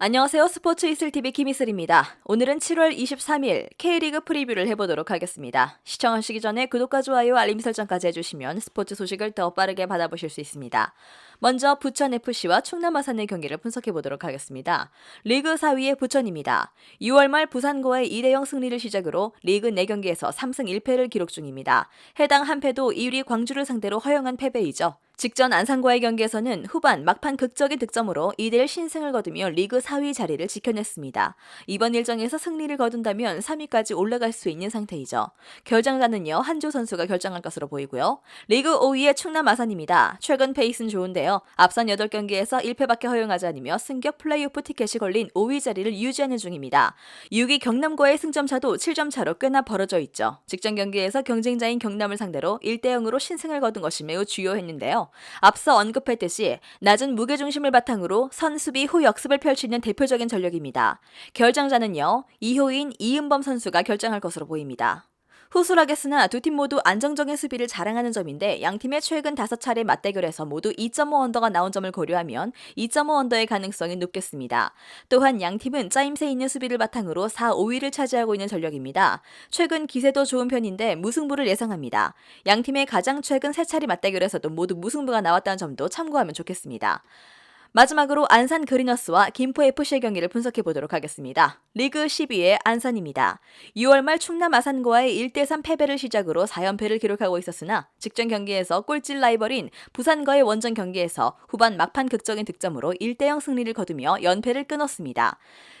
안녕하세요. 스포츠 이슬TV 김이슬입니다. 오늘은 7월 23일 K리그 프리뷰를 해보도록 하겠습니다. 시청하시기 전에 구독과 좋아요, 알림 설정까지 해주시면 스포츠 소식을 더 빠르게 받아보실 수 있습니다. 먼저 부천FC와 충남 아산의 경기를 분석해보도록 하겠습니다. 리그 4위의 부천입니다. 6월 말 부산고의 2대0 승리를 시작으로 리그 4경기에서 3승 1패를 기록 중입니다. 해당 한 패도 2위 광주를 상대로 허용한 패배이죠. 직전 안산과의 경기에서는 후반 막판 극적인 득점으로 2대1 신승을 거두며 리그 4위 자리를 지켜냈습니다. 이번 일정에서 승리를 거둔다면 3위까지 올라갈 수 있는 상태이죠. 결정자는요 한조 선수가 결정할 것으로 보이고요. 리그 5위의 충남 아산입니다. 최근 페이스는 좋은데요. 앞선 8경기에서 1패밖에 허용하지 않으며 승격 플레이오프 티켓이 걸린 5위 자리를 유지하는 중입니다. 6위 경남과의 승점 차도 7점 차로 꽤나 벌어져 있죠. 직전 경기에서 경쟁자인 경남을 상대로 1대 0으로 신승을 거둔 것이 매우 주요했는데요. 앞서 언급했듯이 낮은 무게 중심을 바탕으로 선수비 후 역습을 펼치는 대표적인 전력입니다. 결정자는요, 2호인 이은범 선수가 결정할 것으로 보입니다. 후술하겠으나 두 팀 모두 안정적인 수비를 자랑하는 점인데 양 팀의 최근 5차례 맞대결에서 모두 2.5 언더가 나온 점을 고려하면 2.5 언더의 가능성이 높겠습니다. 또한 양 팀은 짜임새 있는 수비를 바탕으로 4, 5위를 차지하고 있는 전력입니다. 최근 기세도 좋은 편인데 무승부를 예상합니다. 양 팀의 가장 최근 3차례 맞대결에서도 모두 무승부가 나왔다는 점도 참고하면 좋겠습니다. 마지막으로 안산 그리너스와 김포 FC의 경기를 분석해 보도록 하겠습니다. 리그 12위의 안산입니다. 6월 말 충남 아산과의 1대3 패배를 시작으로 4연패를 기록하고 있었으나 직전 경기에서 꼴찌 라이벌인 부산과의 원정 경기에서 후반 막판 극적인 득점으로 1대0 승리를 거두며 연패를 끊었습니다.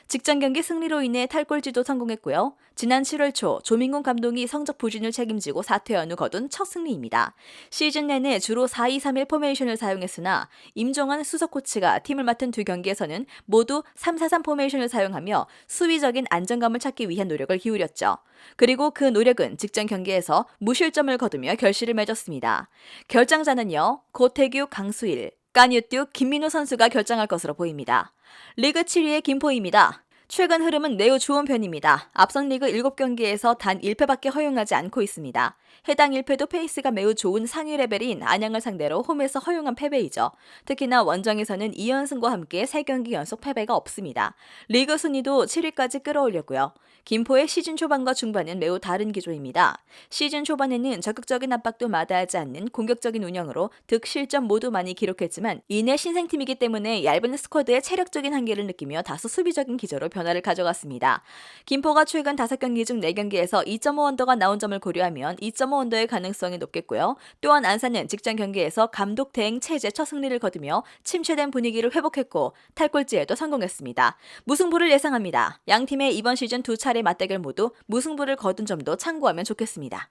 직전 경기 승리로 인해 탈골지도 성공했고요. 지난 7월 초 조민곤 감독이 성적 부진을 책임지고 사퇴한 후 거둔 첫 승리입니다. 시즌 내내 주로 4-2-3-1 포메이션을 사용했으나 임종환 수석 코치 가 팀을 맡은 두 경기에서는 모두 3-4-3 포메이션을 사용하며 수비적인 안정감을 찾기 위한 노력을 기울였죠. 그리고 그 노력은 직전 경기에서 무실점을 거두며 결실을 맺었습니다. 결정자는요. 고태규, 강수일, 까뉴뚜, 김민호 선수가 결정할 것으로 보입니다. 리그 7위의 김포입니다. 최근 흐름은 매우 좋은 편입니다. 앞선 리그 7경기에서 단 1패밖에 허용하지 않고 있습니다. 해당 1패도 페이스가 매우 좋은 상위 레벨인 안양을 상대로 홈에서 허용한 패배이죠. 특히나 원정에서는 2연승과 함께 3경기 연속 패배가 없습니다. 리그 순위도 7위까지 끌어올렸고요. 김포의 시즌 초반과 중반은 매우 다른 기조입니다. 시즌 초반에는 적극적인 압박도 마다하지 않는 공격적인 운영으로 득 실점 모두 많이 기록했지만 이내 신생팀이기 때문에 얇은 스쿼드의 체력적인 한계를 느끼며 다소 수비적인 기조로 변화를 가져갔습니다. 김포가 최근 5경기 중 4경기에서 2.5 언더가 나온 점을 고려하면 2.5 언더의 가능성이 높겠고요. 또한 안산은 직전 경기에서 감독 대행 체제 첫 승리를 거두며 침체된 분위기를 회복했고 탈골지에도 성공했습니다. 무승부를 예상합니다. 양 팀의 이번 시즌 두 차례 맞대결 모두 무승부를 거둔 점도 참고하면 좋겠습니다.